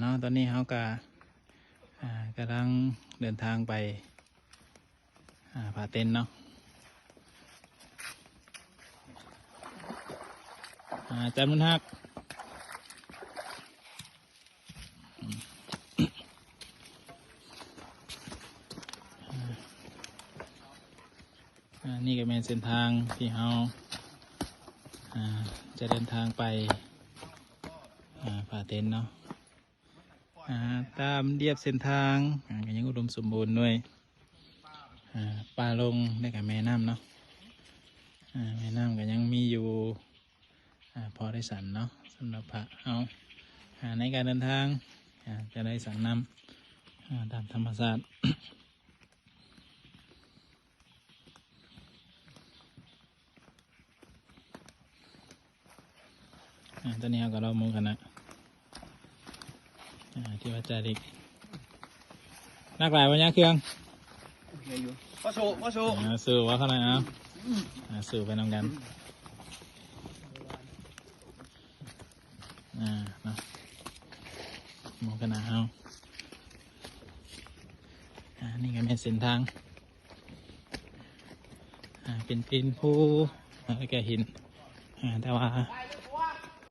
เนาะตอนนี้เขาก็กำลังเดินทางไปอ่าผาเต็นเนาะอ่าจำนุนฮักนี่ก็เป็นเส้นทางที่เขาจะเดินทางไปอ่าเต็นเนาะ ตามเรียบเส้นทางก็ยังอุดมสมบูรณ์ด้วยป่าลงได้กับแม่น้ำเนาะแม่น้ำก็ยังมีอยู่พอได้สันเนาะสำหรับพระเอาในการเดินทางจะได้สันนำอ่าตามธรรมชาติอ่าตอนนี้เราก็รอหมูกันนะ ที่ว่าจาริกนักหลายวันยาเครื่องมาโชว์มาโชว์อ่าสื่อว่าเขาไหนอยเอาอ่าสื่อไปนำกันอ่านะหมูกันนะเอาอ่านี่ก็เป็นเส้นทางอ่าเป็นปีนภูแล้วก็หินอ่าแต่ว่า